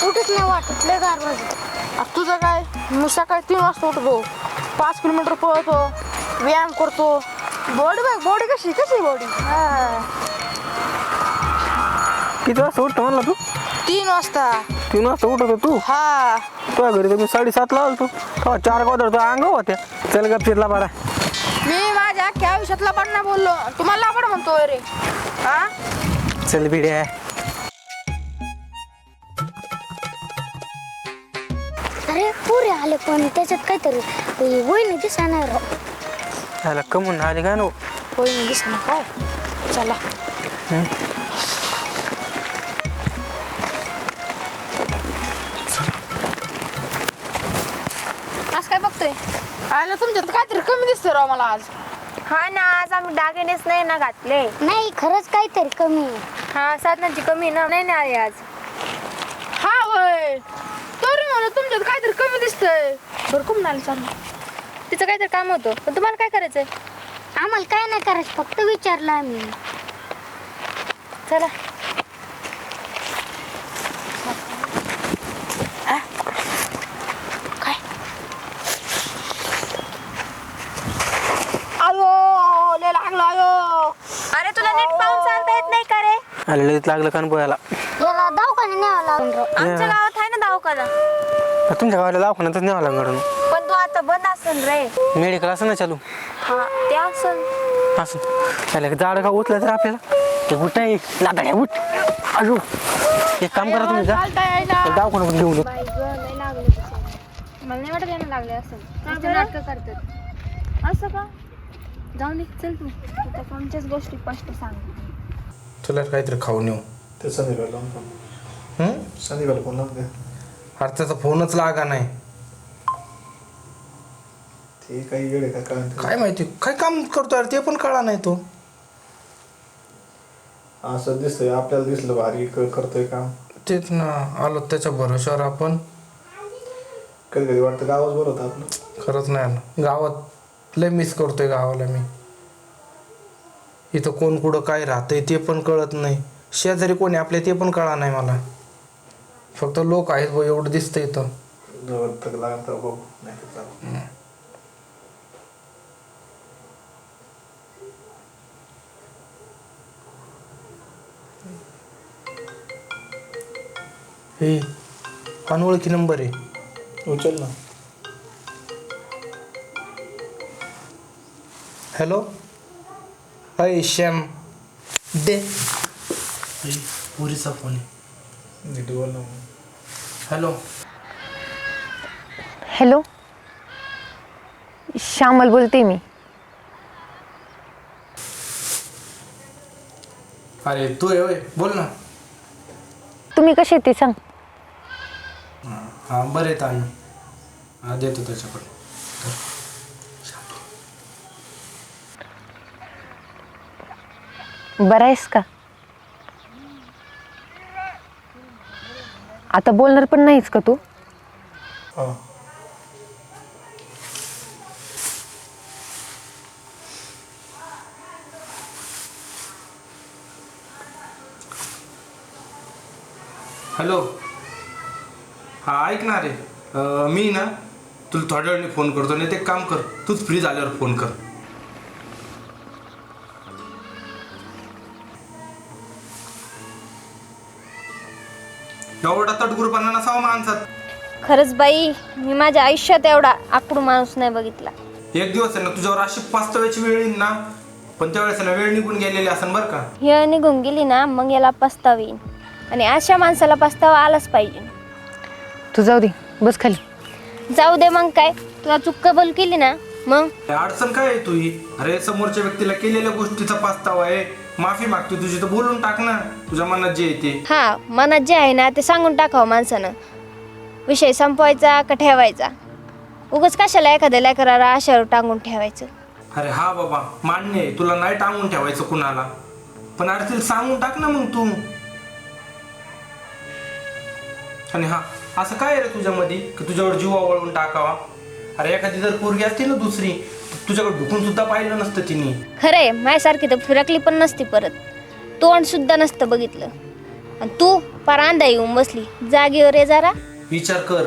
चार वाजता आता तुझं काय? मी सकाळी तीन वाजता उठतो. पाच किलोमीटर पळतो व्यायाम करतो. बॉडी बघ बॉडी कशी कशी बॉडी किती वाजता उठतो म्हणला तू? तीन वाजता. तीन वाजता उठतो तू? हा. तुझ्या घरी तर मी साडेसातला आलो तू तेव्हा चार गोदर तो अंग होत्या. चल गपचितला बरा. मी माझ्या अख्ख्या आयुष्यातला पण नाही बोललो तुम्हाला आपण म्हणतोय रे. हा? चल भिड्या अरे पुरे आले पण त्याच्यात काहीतरी वहिनी दिसणार राव. त्याला कमून आले का नो? वहिनी दिसणार काय चला. आज काय बघतोय? आलं तुमच्यात काहीतरी कमी दिसतंय राव मला आज. हा ना आज आम्ही दागिनेच नाही ना घातले. नाही खरंच काहीतरी कमी. आहे हा साधनाची कमी ना. नाही ना आली आज. हा वय. तरी म्हणून तुमच्यात काहीतरी कमी दिसतंय. बरं कुठून आलं चाललं तिचं काहीतरी काम होतं पण तुम्हाला काय करायचंय? आम्हाला काय नाही करायचं फक्त विचारलं आम्ही. चला. आयो लय लागलं आयो अरे तुला नीट पाहून चालता येत नाही का रे? आलेलं लागलं याला दवाखान्यात न्यावं आमच्या गावात दवाखाना तुमच्या गावाला दवाखान्यातच न्यावं लागणार घडून पण तू आता बंद असेल रे. मेडिकल असं ना चालू. हा ते असेल असं त्याला जाड का उचलं तर आपल्याला? ते उठ आहे लादाड्या उठ. अजू एक काम करा तुम्ही जा. ते दवाखान्यात घेऊन ये. बाई ग नाही लागले. मला नाही वाटत यांना लागले असेल. नुसते नाटकं करतात. असं का? जाऊ दे चल तू. आता आमच्याच गोष्टी स्पष्ट सांग. तुला काहीतरी खाऊन येऊ. ते संध्याकाळी लावून हं? संध्याकाळी फोन लावून द्या? अरे त्याचा फोनच लागा नाही. ते काही वेळ आहे का? काय काय माहिती? काय काम करतो अरे ते पण कळा नाही तो. असं दिसतंय. आपल्याला दिसलं भारी क- करतोय काम. तेच ना. आलो त्याच्या भरोश्यावर आपण. कधी कधी वाटतं गावाच बरं होतं आपलं. खरंच नाही आलं. गावात लय मिस करतोय गावाला मी. इथं कोण कुठं काय राहतंय ते पण कळत नाही. शेजारी कोणी आपले ते पण कळा नाही मला. फक्त लोक आहेत बघ एवढं दिसतं इथं. जवळ तक लागलं तर बघू नाही तर चालू हे अनोळखी नंबर आहे. उचल ना. हॅलो? अय श्याम. दे. पुरीचा फोन आहे. नीट बोल ना हॅलो. हॅलो. श्यामल बोलते मी. अरे तू आहे होय. बोल ना. तुम्ही कसे ते सांग. हां बरं येतं आम्ही. हा देतो त्याच्याकडे बरा आहेस का? आता बोलणार पण नाहीस का तू? हॅलो. हा ऐक ना रे. अं, मी ना तुला थोड्या वेळाने फोन करतो नाही ते एक काम कर तूच फ्री झाल्यावर फोन कर. एवढा तटगुरपणा नसावा माणसात. खरंच बाई मी माझ्या आयुष्यात एवढा आकडू माणूस नाही बघितला. एक दिवस आहे ना तुझ्यावर अशी पाचव्याची वेळ येईल ना. पण त्यावेळेस आहे ना वेळ निघून गेलेली असेल बरं का. हे निघून गेली ना मग याला पस्ताव येईन. आणि अशा माणसाला पस्तावा आलाच पाहिजे. तू जाऊ दे बस खाली. जाऊ दे मग काय तुला चूक कबूल केली ना मग? अडचण काय आहे तुझी? अरे समोरच्या व्यक्तीला केलेल्या गोष्टीचा पास्तावा आहे. माफी मागतो तुझी तर बोलून टाक ना. तुझ्या मनात जे येते हा मनात जे आहे ना ते सांगून टाकावं माणसानं. विषय संपवायचा का ठेवायचा? उगाच कशाला एखाद्या लेकराला आशावर टांगून ठेवायचं? अरे हा बाबा मान्य आहे. तुला नाही टांगून ठेवायचं कुणाला. पण अरे तिला सांगून टाक ना मग तू. आणि हा असं काय रे तुझ्यामध्ये? की तुझ्यावर जीव आवळून टाकावा? अरे एखादी जर पोरगी असती ना दुसरी तुझ्याकडे ढुकून सुद्धा पाहिलं नसतं तिने. खरंय माझ्यासारखी तर फिरकली पण नसती परत. तोंड सुद्धा नसतं बघितलं. आणि तू पार अंधा येऊन बसली. जागेवर ये जरा. विचार कर.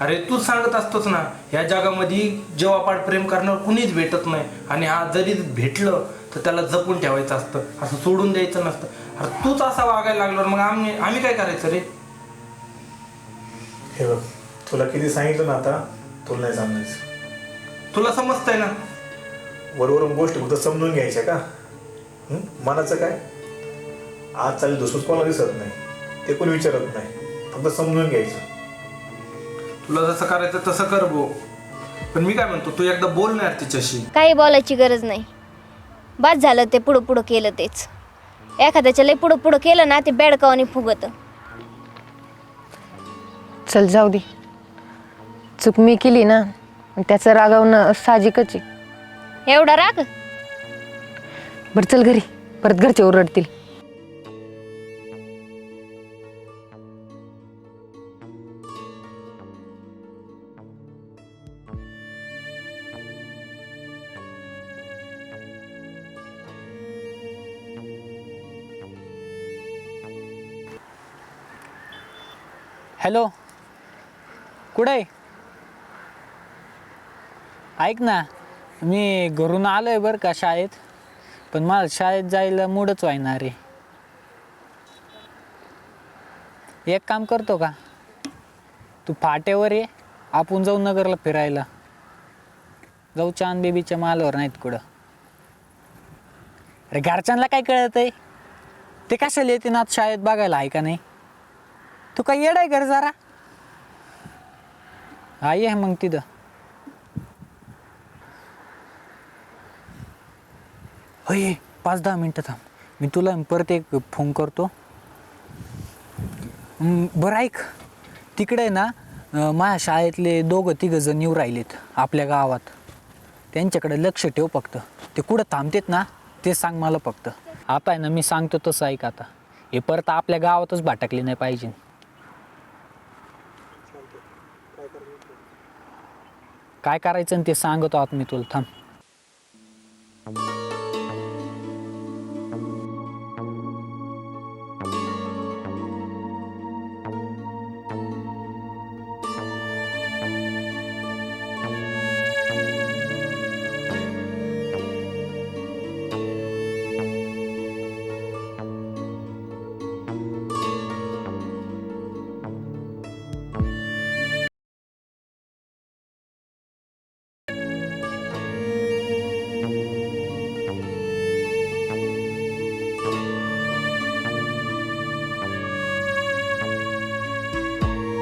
अरे तूच सांगत असतोस ना ह्या जगामध्ये जेव्हा प्रेम करणार कुणीच भेटत नाही. आणि हा जरी भेटलं तर त्याला जपून ठेवायचं असतं. असं सोडून द्यायचं नसतं. अरे तूच असा वागायला लागल्यावर मग आम्ही आम्ही काय करायचं रे? हे बघ तुला किती सांगितलं ना आता तुला नाही सांगायचं. तुला समजतंय ना? वरवरून गोष्टी फक्त समजून घ्यायच्या का? हं? मनाचं काय? आज चालेल दुसरंच कोणाला दिसत नाही. ते कोणी विचारत नाही. फक्त समजून घ्यायचं. तुला जसं करायचं तसं कर भो. पण मी काय म्हणतो तू एकदा बोल ना यार तिच्याशी. काही बोलायची गरज नाही. बाद झालं ते पुढं पुढं केलं तेच. एखाद्याच्या लय पुढं पुढं केलं ना ते बेडकावानी फुगत. चल जाऊ दे. चूक मी केली ना त्याचं रागावणं साहजिकच आहे. एवढा राग? बरं चल घरी. परत घरचे ओरडतील. हॅलो. कुठे आहे? ऐक ना मी घरून आलो आहे बरं का शाळेत पण मला शाळेत जायला मूडच व्हायना आहे एक काम करतो का? तू फाट्यावर ये आपण जाऊ नगरला फिरायला. जाऊ चांद बेबीच्या मालावर नाहीत कुठं. अरे घरच्यांना काय कळत आहे ते कशाला येते ना शाळेत बघायला आहे का नाही? तू काय येड आहे घर जरा? हा ये मग तिथं. होय पाच दहा मिनटं थांब. मी तुला परत एक फोन करतो. बरं ऐक. तिकडे आहे ना माझ्या शाळेतले दोघं तिघं जण येऊ राहिलेत आपल्या गावात. त्यांच्याकडे लक्ष ठेव फक्त. ते कुठं थांबतेत ना ते सांग मला फक्त. आता आहे ना मी सांगतो तसं ऐक आता. हे परत आपल्या गावातच भाटकले नाही पाहिजे. काय करायचं आणि ते सांगतो आत मी तुला. थांब.